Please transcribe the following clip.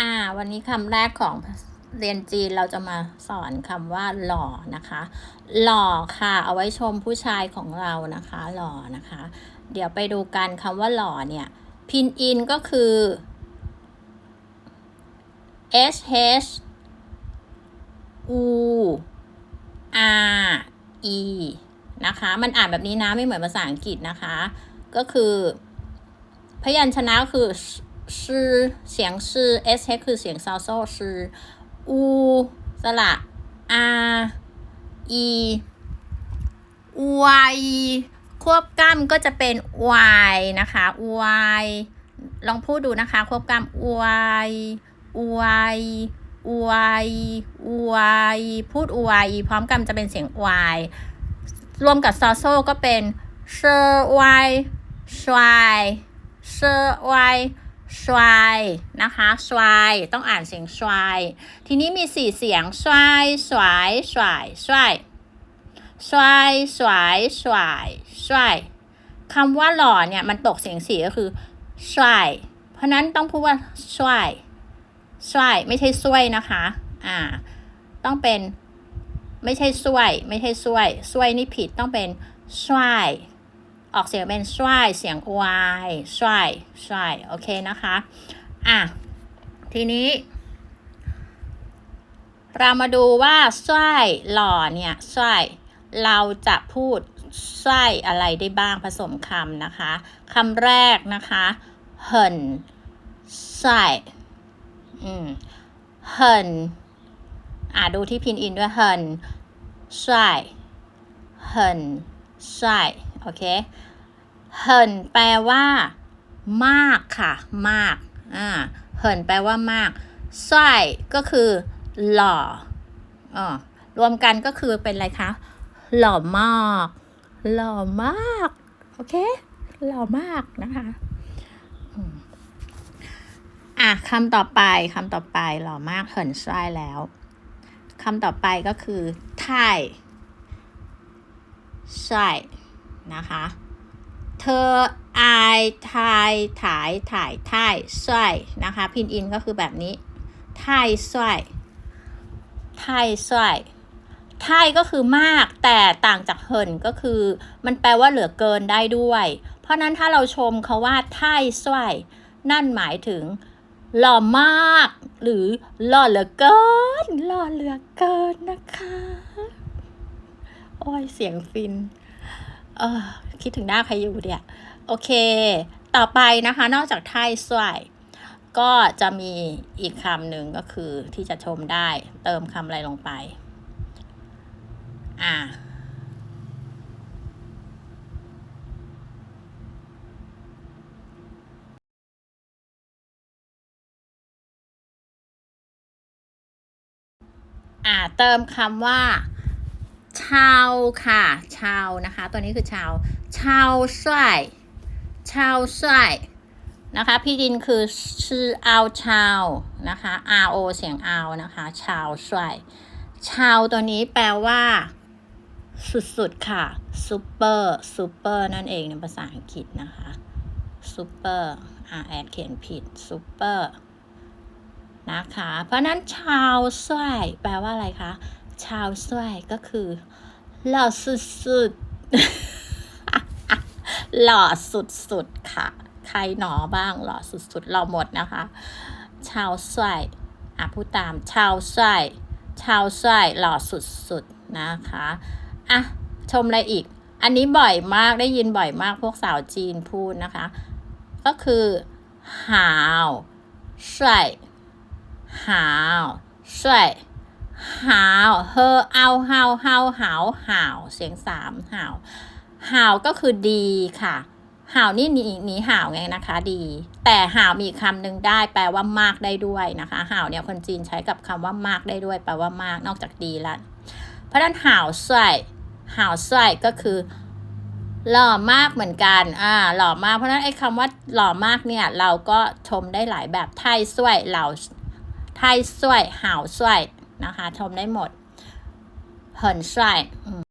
อ่า วันนี้คำแรกของเรียนจีนเราจะมาสอนคำว่า หล่อนะคะ หล่อค่ะ เอาไว้ชมผู้ชายของเรานะคะ หล่อนะคะ เดี๋ยวไปดูกันคำว่าหล่อเนี่ย พินอินก็คือ S H U R E นะคะ มันอ่านแบบนี้นะ ไม่เหมือนภาษาอังกฤษนะคะ ก็คือ พยัญชนะคือ ชื่อเสียงชื่อ S H คือเสียงซาวโซชื่อ U สระ R E Y ควบกล้ำก็จะเป็น Y นะคะ Y ลองพูดดูนะคะ ควบกล้ำ Y Y Y Y พูด Y พร้อมกันจะเป็นเสียง Y รวมกับซอโซก็เป็นเชอวายชวายเชอวาย ชวายนะคะชวายต้องอ่านเสียงชวายทีนี้มีสี่เสียงชวายสวายสวายสวายสวายสวายสวายสวายคำว่าหล่อเนี่ยมันตกเสียงสี่ก็คือสวายเพราะนั้นต้องพูดว่าสวายสวายไม่ใช่ซวยนะคะอ่าต้องเป็นไม่ใช่ช่วย ไม่ใช่ช่วยช่วยนี่ผิดต้องเป็นช่วย ออกเสียงเป็นช่วยเสียง y ช่วยช่วยโอเคนะคะ อะ ทีนี้ เรามาดูว่าช่วยหล่อเนี่ยช่วยเราจะพูดช่วยอะไรได้บ้างผสมคำนะคะคำแรกนะคะเหินช่วยอืมเหินอ่าดูที่พินอินด้วยเหินใช่เหินใช่ โอเคเหินแปลว่า มากค่ะ มากอ่าเหินแปลว่ามากใช่ก็คือ หล่ออ๋อรวมกันก็คือเป็นอะไรคะ หล่อมาก หล่อมาก โอเค หล่อมากนะคะอะคำต่อไปคำต่อไปหล่อมากเหินใช่แล้วคำต่อไปก็คือ ไทยใช่ นะคะ เธออายทายถ่ายถ่ายไทยใช่นะคะ พินอินก็คือแบบนี้ไทยใช่ไทยใช่ไทยก็คือมากแต่ต่างจากเหินก็คือ มันแปลว่าเหลือเกินได้ด้วย เพราะนั้นถ้าเราชมเขาว่าไทยใช่นั่นหมายถึงหล่อมาก หรือหล่อเหลือเกินหล่อเหลือเกินนะคะ โอ้ยเสียงฟิน เออคิดถึงหน้าใครอยู่เนี่ยโอเค ต่อไปนะคะ นอกจากไทยสวยก็จะมีอีกคำหนึ่งก็คือที่จะชมได้ เติมคำอะไรลงไป อ่าอ่าเติมคำว่า ชาวค่ะ ชาวนะคะ ตัวนี้คือชาว ชาวช่วยชาวช่วยนะคะ พี่ดินคือชื่อเอาชาวนะคะ R O เสียงเอานะคะ ชาวช่วยชาวตัวนี้แปลว่า สุดๆ ค่ะซูเปอร์ซูเปอร์นั่นเองในภาษาอังกฤษนะคะซูเปอร์อ่าแอดเขียนผิดซูเปอร์นะคะ เพราะนั้นชาวช่วยแปลว่าอะไรคะ ชาวช่วยก็คือ หล่อสุดๆ หล่อสุดๆ ค่ะ ใครหนอบ้างหล่อสุดๆเราหมดนะคะ ชาวช่วยอะพูดตาม ชาวช่วยชาวช่วยหล่อสุดๆ นะคะ อะ ชมอะไรอีก อันนี้บ่อยมากได้ยินบ่อยมากพวกสาวจีนพูดนะคะ ก็คือหาวช่วยหาวช่วย หาวเฮอเอาเฮาเฮาหาวหาวเสียงสามหาวหาวก็คือดีค่ะหาวนี่หนีหนีหาวไงนะคะ ดี แต่หาวมีคำหนึ่งได้ แปลว่ามากได้ด้วยนะคะหาวเนี่ยคนจีนใช้กับคำว่ามากได้ด้วย แปลว่ามากนอกจากดีแล้วเพราะนั้นหาวสวยหาวสวยก็คือ หล่อมากเหมือนกันอ่าหล่อมากเพราะฉะนั้นไอ้คำว่าหล่อมากเนี่ย เราก็ชมได้หลายแบบไทยสวยเหล่าไทยสวยหาวสวย นะคะ ชมได้หมดเหินสวย